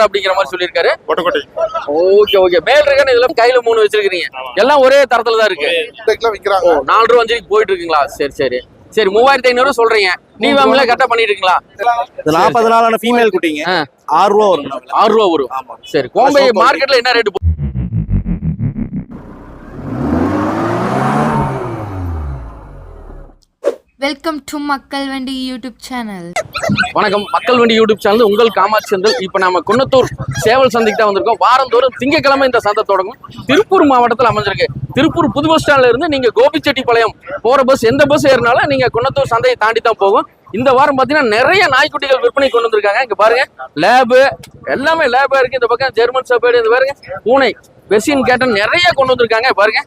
அப்படிங்கிற மாதிரி சொல்லியிருக்காரு. Okay okay. மேல் இருக்கன்னு இதுல கையில மூணு வச்சிருக்கீங்க எல்லாம் ஒரே தரத்துல தான் இருக்கு. நாலு ரூபா அஞ்சு போயிட்டு இருக்குங்களா சரி சரி. சரி மூவாயிரத்தி ஐநூறு சொல்றீங்க. நீ வாமில கரெக்டா பண்ணிட்டு இருக்கீங்களா இது நாற்பது நாளான ஃபீமேல் குட்டிங்க. ஆறு ரூபா வரும். ஆறு ரூபா வரும். சரி கோம்பை மார்க்கெட்ல என்ன ரேட் வெல்கம் டு மக்கள் வண்டி யூடியூப் சேனல் வணக்கம். மக்கள் வண்டி யூடியூப் சேனல் உங்கள் காமாட்சி சந்தல். இப்போ நம்ம குன்னத்தூர் சேவல் சந்தைக்கு தான் வந்திருக்கோம். வாரந்தோறும் திங்கக்கிழமை இந்த சந்தை தொடங்கும். திருப்பூர் மாவட்டத்தில் அமைஞ்சிருக்கு. திருப்பூர் புது பஸ் ஸ்டாண்ட்ல இருந்து நீங்க கோபிச்செட்டிப்பாளையம் போற பஸ் எந்த பஸ் ஏறினாலும் நீங்க குன்னத்தூர் சந்தையை தாண்டி தான் போகும். இந்த வாரம் பார்த்தீங்கன்னா நிறைய நாய்க்குட்டிகள் விற்பனை கொண்டு வந்திருக்காங்க. இங்க பாருங்க. லேபு எல்லாமே லேபா இருக்கு. இந்த பக்கம் ஜெர்மன் சப்பேடு இந்த பாருங்க. பூனை வெசின் கேட்டன் நிறைய கொண்டு வந்திருக்காங்க பாருங்க.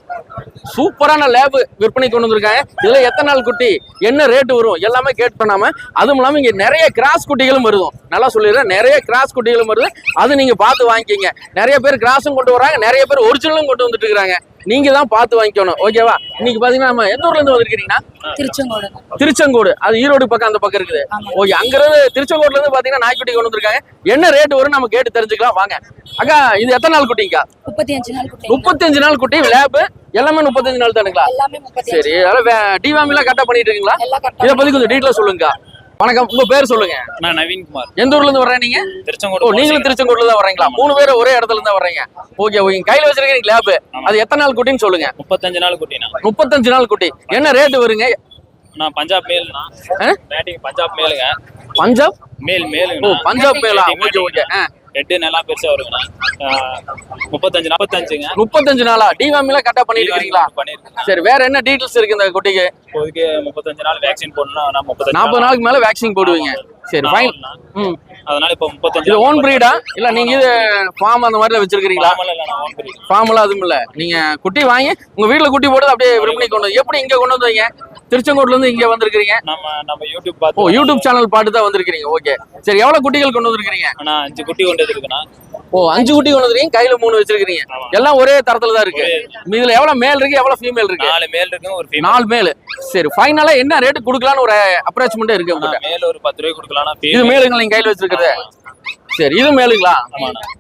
சூப்பரான லேப் விற்பனை கொண்டு வந்திருக்காங்க. இதுல எத்தனை நாள் குட்டி? என்ன ரேட்டு வரும்? எல்லாமே கேட் பண்ணாம அதுவும் இல்லாமல் இங்க நிறைய கிராஸ் குட்டிகளும் வருதும் நல்லா சொல்லிடுறேன். நிறைய கிராஸ் குட்டிகளும் வருது. அது நீங்க பார்த்து வாங்கிக்கிங்க. நிறைய பேர் கிராஸும் கொண்டு வராங்க. நிறைய பேர் ஒரிஜினலும் கொண்டு வந்துட்டு இருக்கிறாங்க. நீங்க தான் பார்த்து வாங்கிக்கணும். ஓகேவா இன்னைக்கு பாத்தீங்கன்னா நம்ம எந்த ஊர்ல இருந்து வந்திருக்கீங்கன்னா திருச்செங்கோடு. திருச்செங்கோடு. அது ஈரோடு பக்கம் அந்த பக்கம் இருக்குது. ஓகே அங்கிருந்து திருச்செங்கோடுல இருந்து பாத்தீங்கன்னா நாய்க்குட்டி கொண்டு வந்திருக்காங்க. என்ன ரேட் வரும் நம்ம கேட்டு தெரிஞ்சுக்கலாம். வாங்க. அக்கா இது எத்தனை நாள் குட்டிங்கக்கா முப்பத்தி அஞ்சு நாள் குட்டி. முப்பத்தஞ்சு நாள் குட்டி லேப் எல்லாமே முப்பத்தஞ்சு நாள் தானுங்களா? எல்லாமே முப்பத்தி சரி அதெல்லாம் டிவாமிலாம் கரெக்டாக பண்ணிட்டு இருக்கீங்களா? எல்லாம் இதை கரெக்டா பத்தி கொஞ்சம் டீட்டெயிலாக சொல்லுங்கக்கா. வணக்கம். உங்க பேர் சொல்லுங்க. நான் நவீன்குமார். எந்த ஊர்ல இருந்து வர்றேன் நீங்க? ஓ திருச்செங்கோடு நீங்களும் திருச்செங்கோடுல தான் வர்றீங்களா? மூணு பேரும் ஒரே இடத்துல இருந்து வர்றீங்க. Okay okay. கையில வச்சிருக்கீங்க லேப் அது எத்தனை நாள் குட்டின்னு சொல்லுங்க. முப்பத்தஞ்சு நாள் குட்டினா முப்பத்தஞ்சு நாள் குட்டி. என்ன ரேட் வருங்க? நான் பஞ்சாப் மேல்னா பஞ்சாப் மேலுங்க. பஞ்சாப்? மேல் ஓ மேலுங்க பஞ்சாப் மேலா? Okay okay. ஹெட்டு நல்லா பெருசா வருங்கண்ணா முப்பத்தஞ்சு நாற்பத்தஞ்சுங்க முப்பத்தஞ்சு நாளா? டிவாமிலாம் கரெக்டாக பண்ணிட்டு இருக்கீங்களா பண்ணிருக்கேன். சரி வேற என்ன டீட்டெயில்ஸ் இருக்கு இந்த குட்டிக்கு? இப்போதைக்கு முப்பத்தஞ்சு நாள் வேக்சின் போடணும் நான் முப்பத்தஞ்சு நாற்பது நாளுக்கு மேல வேக்சின் போடுவீங்க. சரி ஃபைன் ம். அதனால இப்போ முப்பத்தஞ்சு ஓன் பிரீடா இல்ல நீங்க இது ஃபார்ம் அந்த மாதிரில வச்சிருக்கீங்களா breed. ஃபார்ம்லாம் அதுவும் இல்ல. நீங்க குட்டி வாங்கி உங்க வீட்ல குட்டி போட்டு அப்படியே விற்பனை கொண்டு எப்படி இங்க கொண்டு வந்தீங்க? திருச்செங்கோட்ல இருந்து இங்க வந்திருக்கீங்க நம்ம நம்ம யூடியூப் ஓ பார்த்து யூடியூப் சேனல் பாட்டு தான் வந்திருக்கீங்க ஓகே சரி எவ்வளவு குட்டிகள் கொண்டு வந்திருக்கீங்க நான் அஞ்சு குட்டி கொண்டு இருக்குண்ணா ஓ அஞ்சு குட்டி கொண்டு வந்திருக்கீங்க. கையில மூணு வச்சிருக்கீங்க. எல்லாம் ஒரே தரத்துல தான் இருக்கு. இதுல எவ்வளவு மேல் இருக்கு எவ்வளவு ஃபீமேல் இருக்கு? நாலு மேல் இருக்கு ஒரு ஃபீமேல் நாலு மேல் சரி ஃபைனலா என்ன ரேட் கொடுக்கலாம்னு ஒரு அப்ராச்மெண்ட் இருக்கு உங்ககிட்ட? மேல் ஒரு பத்து ரூபாய் கொடுக்கலாம் இது மேலுங்களா நீங்க கையில வச்சிருக்கிறது. சரி இது மேலுங்களா?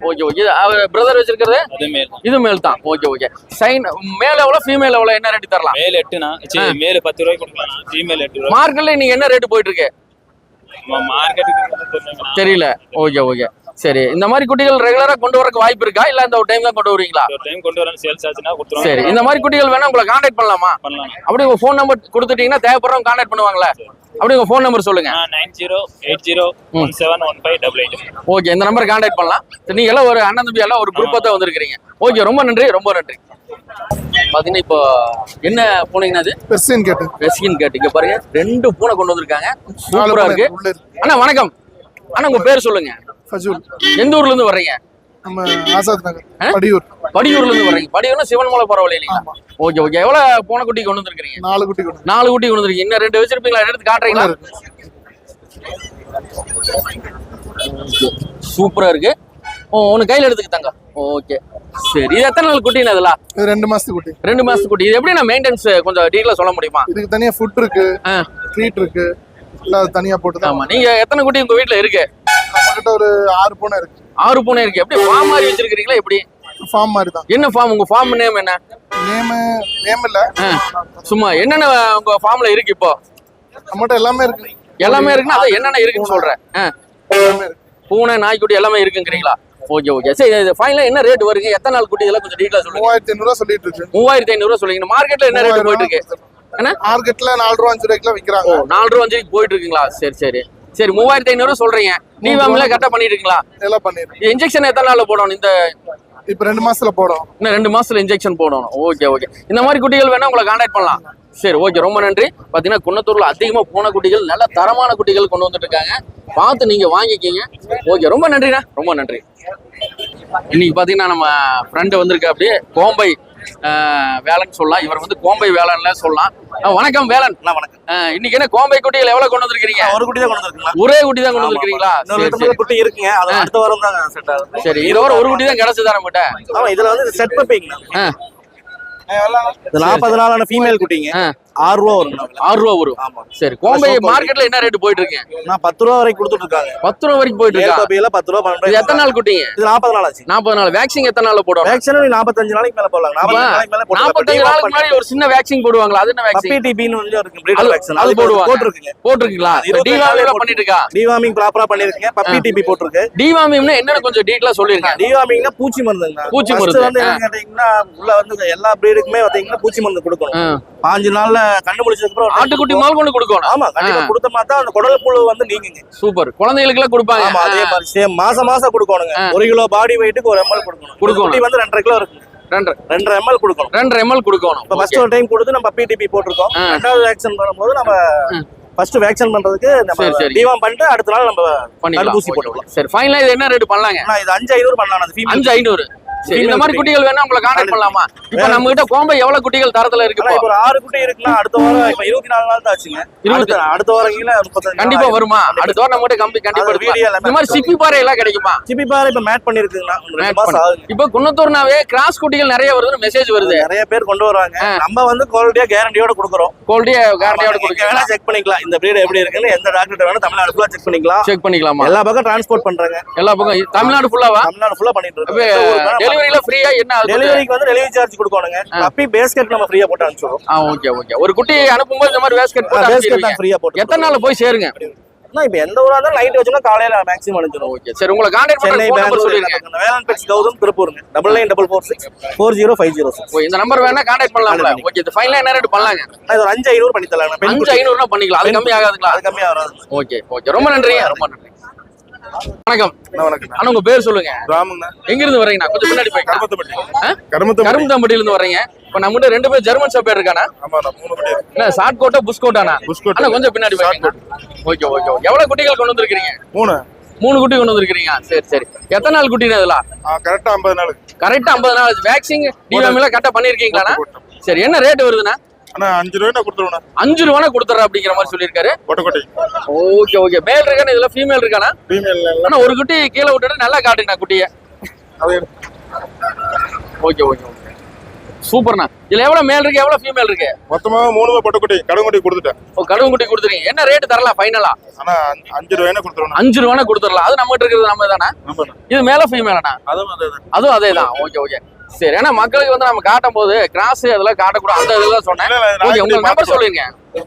Okay okay. அவர் பிரதர் வச்சிருக்கிறது? இது மேல். தான் ஓகே ஓகே. சைன் மேல் எவ்வளவு ஃபீமேல் எவ்வளவு என்ன ரேட் தரலாம்? மேல் எட்டுனா சரி மேல் பத்து ரூபாய் கொடுக்கலாம். ஃபீமேல் எட்டு ரூபாய். மார்க்கெட்ல நீங்க என்ன ரேட் போயிட்டு இருக்கு? தெரியல. Okay okay. சரி இந்த மாதிரி குட்டிகள் ரெகுலரா கொண்டு வரக்கு வாய்ப்பு இருக்கா? இல்ல இந்த ஒரு டைம் தான் கொண்டு வருவீங்களா? ஒரு டைம் கொண்டு வரேன் சேல்ஸ் ஆச்சுன்னா கொடுத்துருவோம் சரி இந்த மாதிரி குட்டிகள் வேணா உங்களை கான்டாக்ட் பண்ணலாமா? பண்ணலாம். அப்படி உங்க ஃபோன் நம்பர் கொடுத்துட்டீங்கன்னா தேவைப்படுறவங்க கான்டாக்ட் பண்ணுவாங்களே? அப்படி உங்க ஃபோன் நம்பர் சொல்லுங்க. Nine zero eight zero one seven one five double eight okay இந்த நம்பர் கான்டாக்ட் பண்ணலாம். நீங்க எல்லாம் ஒரு அண்ணன் தம்பி எல்லாம் ஒரு குரூப்பா தான் வந்திருக்கீங்க ஓகே ரொம்ப நன்றி ரொம்ப நன்றி. பாத்தீங்கன்னா இப்போ என்ன பூனைங்கண்ணா அது? பெர்சியன் கேட்டு. ரெஸ்கின் கேட் இங்க பாருங்க ரெண்டு பூனை கொண்டு வந்திருக்காங்க. சூப்பரா இருக்கு. அண்ணா வணக்கம். அண்ணா உங்க பேர் சொல்லுங்க. ஃபஜூல். எந்த ஊர்ல இருந்து வர்றீங்க? நம்ம ஆசாத்? நகர். படியூர். படியூர்ல இருந்து வர்றீங்க. படியூர்னா சிவன் மலை பரவாயில்ல இல்லைங்களா? Okay okay. எவ்வளவு பூனைக்குட்டி கொண்டு வந்திருக்கீங்க நாலு குட்டி கொண்டு நாலு குட்டி கொண்டு வந்திருக்கீங்க. இன்னும் ரெண்டு வச்சிருப்பீங்களா? எடுத்து காட்டுறீங்களா? சூப்பரா இருக்கு. ஓ ஒன்னு கையில எடுத்துக்கிட்டாங்க. ஓகே. சரி இது எத்தனை நாள் குட்டின்னு இதெல்லாம் இது ரெண்டு மாசத்து குட்டி. ரெண்டு மாசத்து குட்டி. இது எப்படி நான் மெயின்டெனன்ஸ் கொஞ்சம் டீட்டெயிலா சொல்ல முடியுமா? இதுக்கு தனியா ஃபுட் இருக்கு. ட்ரீட் இருக்கு எல்லாம் அது தனியா போட்டு தான் ஆமா நீங்க எத்தனை குட்டி உங்க வீட்ல இருக்கு? நம்ம கிட்ட ஒரு ஆறு பூனை இருக்கு. ஆறு பூனை இருக்கு. எப்படி ஃபார்ம் மாதிரி வச்சிருக்கீங்களா எப்படி? ஃபார்ம் மாதிரி தான் என்ன ஃபார்ம் உங்க ஃபார்ம் நேம் என்ன? நேமு நேம் இல்ல. சும்மா என்னென்ன உங்க ஃபார்ம்ல இருக்கு இப்போ? நம்மகிட்ட எல்லாமே இருக்கு. எல்லாமே இருக்குன்னா அது என்னென்ன இருக்குன்னு சொல்றேன் ஆ, எல்லாமே இருக்கு. பூனை நாய்க்குட்டி எல்லாமே இருக்குங்கிறீங்களா? Okay okay. சரி இது ஃபைனலா என்ன ரேட் வருங்க எத்தனை நாள் குட்டி இதெல்லாம் கொஞ்சம் டீட்டெயிலா சொல்லுங்க. மூவாயிரத்தி ஐநூறு ரூபா சொல்லிட்டு இருக்கு. மூவாயிரத்தி ஐநூறு சொல்லுங்க. மார்க்கெட்ல என்ன ரேட் போயிட்டு இருக்கு? என்ன? மார்க்கெட்ல நாலு ரூபா அஞ்சு ரூபாய்க்குலாம் ஓ விக்கிறாங்க நாலு ரூபா அஞ்சு போயிட்டு இருக்குங்களா? சரி சரி. சரி மூவாயிரத்தி ஐநூறு சொல்றீங்க. நீ வாமில கரெக்டா பண்ணிட்டு இருக்கீங்களா எல்லாம் பண்ணிருக்கு இது இன்ஜெக்ஷன் எத்தனை நாள்ல போடணும் இந்த? இப்ப ரெண்டு மாசத்துல போடும் இன்னும் ரெண்டு மாசத்துல இன்ஜெக்ஷன் போடணும். ஓகே ஓகே இந்த மாதிரி குட்டிகள் வேணா உங்களை கான்டாக்ட் பண்ணலாம். சரி ஓகே ரொம்ப நன்றி. பாத்தீங்கன்னா குன்னத்தூர்ல அதிகமா பூனை குட்டிகள் நல்ல தரமான குட்டிகள் கொண்டு வந்துட்டு இருக்காங்க பார்த்து நீங்க வாங்கிக்கிங்க. ஓகே ரொம்ப நன்றிண்ணா. ரொம்ப நன்றி. இன்னைக்கு பாத்தீங்கன்னா நம்ம ஃப்ரெண்டு வந்திருக்க அப்படியே கோம்பை வேலன் சொல்லலாம். இவர் வந்து கோம்பை வேலன்ல சொல்லலாம். வணக்கம் வேலன். வணக்கம். இன்னைக்கு என்ன கோம்பை குட்டிகள் எவ்வளவு கொண்டு வந்திருக்கீங்க ஒரு குட்டி தான் கொண்டு வந்திருக்கீங்களா ஒரே குட்டி தான் கொண்டு வந்திருக்கீங்களா குட்டி இருக்குங்க. அடுத்த வாரம் தான் செட் ஆகும். சரி இதோட ஒரு குட்டி தான் கிடைச்சதா நம்மகிட்ட இதுல வந்து செட் பப்பிங்க நாற்பது நாளான ஃபீமேல் குட்டிங்க. ஆறு ரூபா விலை. ஆறு ரூபா வரும். சரி கோம்பை மார்க்கெட்ல என்ன ரேட் போயிட்டு இருக்கீங்க நான் பத்து ரூபா வரைக்கும் கொடுத்துட்டு இருக்காங்க பத்து ரூபா வரைக்கும் போயிட்டு இருக்கா ஏர்கோபியில பத்து ரூபா பன்னெண்டு எத்தனை நாள் குட்டிங்க? இது நாற்பது நாள் ஆச்சு. நாற்பது நாள் வேக்சின் எத்தனை நாள்ல போடுவாங்க? வேக்சின் நாற்பத்தஞ்சு நாளைக்கு மேல போடலாம் நாற்பத்தஞ்சு நாளைக்கு முன்னாடி ஒரு சின்ன வேக்சின் போடுவாங்களா? அது என்ன வேக்சின் டிபின்னு வந்து இருக்கு. பிரீடர் வேக்சின் அது போடுவாங்க. போட்டுருக்குங்க. போட்டிருக்கீங்களா? நாலு பண்ணிட்டு இருக்கா டிவார்மிங் ப்ராப்பரா பண்ணிருக்கீங்க பப்பி டிபி போட்டிருக்கு. டிவாமிம்னா என்னன்னு கொஞ்சம் டீட்டெயிலா சொல்லிருக்கேன் டிவார்மிங்னா பூச்சி மருந்துங்க. பூச்சி மருந்து. வந்து என்ன கேட்டீங்கன்னா உள்ள வந்து எல்லா பிரீடுக்குமே பாத்தீங்கன்னா பூச்சி மருந்து கொடுக்கணும். பாஞ்சு நாள்ல கண்ணு முடிச்சதுக்கு அப்புறம் ஒரு ஆட்டுக்குட்டி முதல் கொண்டு கொடுக்கணும். ஆமா கண்டிப்பா ஆ. கொடுத்த மாதிரி தான் அந்த குடல் புழு வந்து நீங்குங்க. சூப்பர். குழந்தைகளுக்கு எல்லாம் கொடுப்பாங்க. ஆமா அதே மாதிரி சேம் மாசம் மாசம் கொடுக்கணுங்க. ஒரு கிலோ பாடி வெயிட்டுக்கு ஒரு எம்எல் கொடுக்கணும். கொடுக்கணும். குட்டி வந்து ரெண்டரை கிலோ இருக்கு ரெண்டு ரெண்டரை எம்எல் கொடுக்கணும். ரெண்டரை எம்எல் கொடுக்கணும். இப்ப ஃபர்ஸ்ட் ஒரு டைம் கொடுத்து நம்ம பிடிபி போட்டிருக்கோம். ரெண்டாவது வேக்சின் பண்ணும்போது நம்ம. ஃபர்ஸ்ட் வேக்சின் பண்றதுக்கு நம்ம. டிவாம் பண்ணிட்டு அடுத்த நாள் நம்ம தடுப்பூசி போட்டுக்கலாம். சரி ஃபைனலா இது என்ன ரேட் பண்ணலாங்க? ஆனா இது அஞ்சு ஐநூறு பண்ணலாம். அஞ்சு ஐநூறு. இந்த மாதிரி குட்டி. குட்டிகள் வேணா உங்களை கான்டாக்ட் பண்ணலாமா? இப்ப நம்ம கிட்ட கோம்பை எவ்வளவு குட்டிகள் தரத்துல இருக்கு ஒரு ஆறு குட்டி இருக்குன்னா அடுத்த வாரம் இப்ப இருபத்தி நாலு நாள் தான் ஆச்சுங்க. இருபத்தி- அடுத்த வாரம் கண்டிப்பா வருமா? அடுத்த வாரம் நம்ம கிட்ட கம்பி கண்டிப்பா எல்லாமே இந்த மாதிரி சிப்பி பாறை எல்லாம் கிடைக்குமா? சிப்பி பாரு இப்ப மேட் பண்ணிருக்குங்கண்ணா. ஒரு ரெண்டு Match மாசம் பண்ணு. ஆகுது இப்ப குன்னத்தூர்னாவே கிராஸ் குட்டிகள் நிறைய வருதுன்னு மெசேஜ் வருது. நிறைய பேர் கொண்டு வராங்க. ஆ. நம்ம வந்து குவாலிட்டியா கேரண்டியோட கொடுக்குறோம். குவாலிட்டியா கேரண்டியோட கொடுக்கலாம் வேணா செக் பண்ணிக்கலாம். இந்த பிரீட் எப்படி இருக்குன்னு எந்த டாக்டர் வேணா தமிழ்நாடு ஃபுல்லா செக் பண்ணிக்கலாம். செக் பண்ணிக்கலாமா? எல்லா பக்கம் டிரான்ஸ்போர்ட் பண்றாங்க. எல்லா பக்கம் தமிழ்நாடு ஃபுல்லாவா தமிழ்நாடு ஃபுல்லா பண்ணிட்டு இருக்கோம். டெலிவரியில ஃப்ரீயா என்ன அது டெலிவரிக்கு வந்து டெலிவரி சார்ஜ் கொடுக்கணுங்க. அப்பி பேஸ்கெட் நம்ம ஃப்ரீயா போட்டு அனுப்பிச்சிடுவோம் ஆ ஓகே ஓகே ஒரு குட்டி அனுப்பும்போது இந்த மாதிரி வேஸ்கெட் போட்டு பேஸ்கெட் ஃப்ரீயா போட்டு எத்தனை நாள்ல போய் சேருங்க? இப்ப எந்த ஊரா இருந்தாலும் நைட் வச்சோம்னா காலையில மேக்ஸிமம் அனுப்பிச்சிடும் ஓகே சரி உங்களை contact Chennai Bangalore. Velan pets Gautham திருப்பூருங்க. Double nine double four six four zero five zero six இந்த நம்பர் வேணா கான்டாக்ட் பண்ணலாம்ல. ஓகே இது ஃபைனலா என்ன ரேட் பண்ணலாங்க? இது ஒரு அஞ்சு ஐநூறு பண்ணி தரலாம் அஞ்சு. ஐநூறுனா பண்ணிக்கலாம். அது கம்மி ஆகாதுங்களா அது கம்மியா வராது ஓகே ஓகே ரொம்ப நன்றி ரொம்ப நன்றி வணக்கம். வணக்கம் உங்க பேர் சொல்லுங்க. எங்க இருந்து வரீங்கண்ணா கொஞ்சம் முன்னாடி போய் கரும்புத்தம்பட்டியில இருந்து வர்றீங்க. இப்ப நம்ம கிட்ட ரெண்டு பேர் ஜெர்மன் ஷாப் இருக்கானா. என்ன ஷார்ட் கோட்டா புஷ் கோட்டானா. அண்ணா கொஞ்சம் பின்னாடி ஓகே ஓகே ஓகே. எவ்வளவு குட்டிகள் கொண்டு வந்திருக்கீங்க மூணு. மூணு குட்டி கொண்டு வந்திருக்கீங்க சரி சரி. எத்தனை நாள் குட்டினா இதெல்லாம்? கரெக்டா ஐம்பது நாளுக்கு கரெக்டா ஐம்பது நாள். வேக்சின் டிவாம் எல்லாம் கரெக்டா பண்ணிருக்கீங்களாண்ணா சரி என்ன ரேட் வருதுண்ணா? அண்ணா அஞ்சு ரூபாய் கொடுத்துருவோண்ணா. அஞ்சு ரூபானா கொடுத்துட்றேன் அப்படிங்கிற மாதிரி சொல்லியிருக்காரு. கொட்டக்கோட்டை ஓகே ஓகே. மேல் இருக்கானே இதுல ஃபீமேல் இருக்கானா? ஃபீமேல் ஆனா ஒரு குட்டி கீழே விட்டுட்டு நல்லா காட்டுங்கண்ணா குட்டியை. Okay okay okay. சூப்பர்ண்ணா. இதுல எவ்வளவு மேல் இருக்கு எவ்வளவு ஃபீமேல் இருக்கு? மொத்தமாக மூணு பொட்டக்குட்டி கடுங்குட்டி கொடுத்துட்டேன். ஓ கடுகு குட்டி கொடுத்துறீங்க என்ன ரேட் தரலாம் ஃபைனலா ஆனா அஞ்சு- ரூபாய்னா கொடுத்துருவோண்ணா. அஞ்சு ரூபானா கொடுத்துடலாம். அது நம்ம கிட்ட இருக்கிறது நம்ம தானே இது மேல ஃபீமேலாண்ணா அதுவும் அதே தான் அதுவும் அதே தான் ஓகே ஓகே. சரி ஏன்னா மக்களுக்கு வந்து நம்ம காட்டும் போது கிராஸ் அதெல்லாம் காட்டக்கூடாது. அந்த இதெல்லாம் சொன்னேன். ஓகே நான் உங்க இப்படி நம்பர். சொல்லுங்க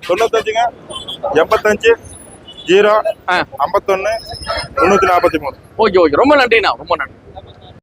தொண்ணூத்தஞ்சுங்க எண்பத்தஞ்சு ஜீரோ. ஐம்பத்தொன்னு முந்நூற்றி நாற்பத்தி மூணு. ஓகே ஓகே ரொம்ப நன்றிண்ணா ரொம்ப நன்றி.